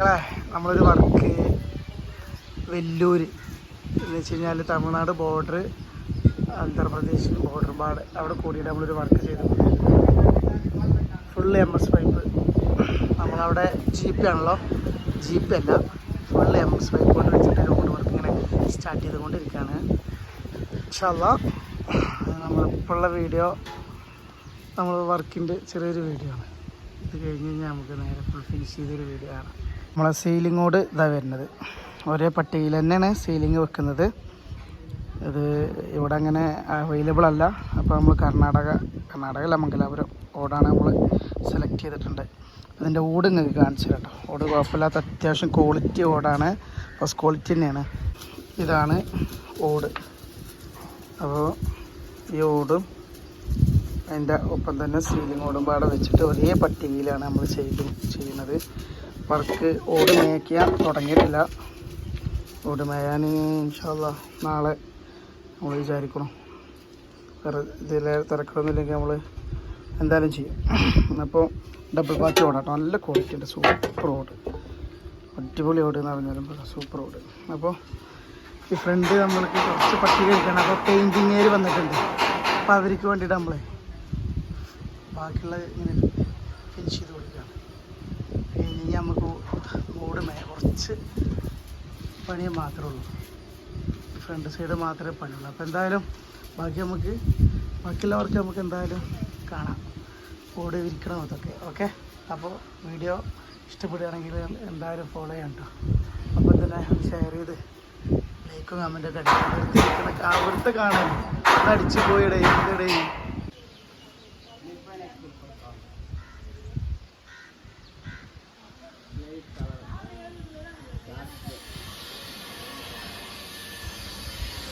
മക്കളെ നമ്മളൊരു വർക്ക് വെല്ലൂർ എന്ന് വെച്ച് കഴിഞ്ഞാൽ തമിഴ്നാട് ബോർഡർ ആന്ധ്രാപ്രദേശ് ബോർഡർ പാട്. അവിടെ കൂടിയിട്ട് നമ്മളൊരു വർക്ക് ചെയ്തു. ഫുൾ എം എസ് പൈപ്പ് നമ്മളവിടെ ജീപ്പ് ആണല്ലോ. ജീപ്പ് അല്ല ഫുൾ എം എസ് പൈപ്പ് കൊണ്ട് വെച്ചിട്ട് റോഡ് വർക്ക് ഇങ്ങനെ സ്റ്റാർട്ട് ചെയ്തുകൊണ്ടിരിക്കുകയാണ്. ഇൻഷല്ല നമ്മളിപ്പോഴുള്ള വീഡിയോ നമ്മൾ വർക്കിന്റെ ചെറിയൊരു വീഡിയോ ആണ്. ഇത് കഴിഞ്ഞ് കഴിഞ്ഞാൽ നമുക്ക് നേരെ ഫുൾ ഫിനിഷ് ചെയ്തൊരു വീഡിയോ ആണ് നമ്മളെ സീലിങ്ങോട് ഇതാ വരുന്നത്. ഒരേ പട്ടികയിൽ തന്നെയാണ് സീലിംഗ് വെക്കുന്നത്. ഇത് ഇവിടെ അങ്ങനെ അവൈലബിൾ അല്ല. അപ്പോൾ നമ്മൾ കർണാടക കർണാടക അല്ല മംഗലാപുരം ഓടാണ് നമ്മൾ സെലക്ട് ചെയ്തിട്ടുണ്ട്. ഇതിന്റെ ഓട് നിങ്ങൾക്ക് കാണിച്ചു കേട്ടോ. ഓട് കുഴപ്പമില്ലാത്ത അത്യാവശ്യം ക്വാളിറ്റി ഓടാണ് ഫസ്റ്റ് ക്വാളിറ്റി തന്നെയാണ്. ഇതാണ് ഓട് അപ്പോൾ ഈ ഓടും അതിന്റെ ഒപ്പം തന്നെ സീലിംഗ് ഓടും പാടെ വെച്ചിട്ട് ഒരേ പട്ടികയിലാണ് നമ്മൾ ചെയ്തു ചെയ്യുന്നത്. വർക്ക് ഓട് മേയ്ക്കാൻ തുടങ്ങിയിട്ടില്ല. ഓട് മേയാൻ ഇൻഷാല്ല നാളെ നമ്മൾ വിചാരിക്കണം. വേറെ ഇതിലെ തിരക്കടൊന്നുമില്ലെങ്കിൽ നമ്മൾ എന്തായാലും ചെയ്യും. അപ്പോൾ ഡബിൾ പാച്ച് ഓടാട്ടോ നല്ല ക്വാളിറ്റി ഉണ്ട്. സൂപ്പർ ഓട്. അടിപൊളി ഓട് എന്ന് പറഞ്ഞാലും സൂപ്പർ ഓട്. അപ്പോൾ ഈ ഫ്രണ്ട് നമ്മൾക്ക് കുറച്ച് പട്ടിക കഴിക്കണം. അപ്പോൾ പെയിന്റിങ്ങേര് വന്നിട്ടുണ്ട്. അപ്പോൾ അവർക്ക് വേണ്ടിയിട്ട് നമ്മളെ ബാക്കിയുള്ള ഇങ്ങനെ ഫിനിഷ് ചെയ്ത് കൊടുക്കുകയാണ് ഇനി നമുക്ക് ഓട് മേ പണിയെ മാത്രമേ ഉള്ളൂ. ഫ്രണ്ട് സൈഡ് മാത്രമേ പണിയുള്ളൂ. അപ്പോൾ എന്തായാലും ബാക്കി നമുക്ക് ബാക്കിയുള്ളവർക്ക് നമുക്ക് എന്തായാലും കാണാം. ഓട് വിരിക്കണം അതൊക്കെ. ഓക്കെ അപ്പോൾ വീഡിയോ ഇഷ്ടപ്പെടുകയാണെങ്കിൽ എന്തായാലും ഫോളോ ചെയ്യാം കേട്ടോ അപ്പോൾ തന്നെ ഷെയർ ചെയ്ത് ലൈക്കും കമന്റൊക്കെ അടിച്ചു അവിടുത്തെ കാണാൻ അടിച്ചു പോയിടേ ഇതിടേ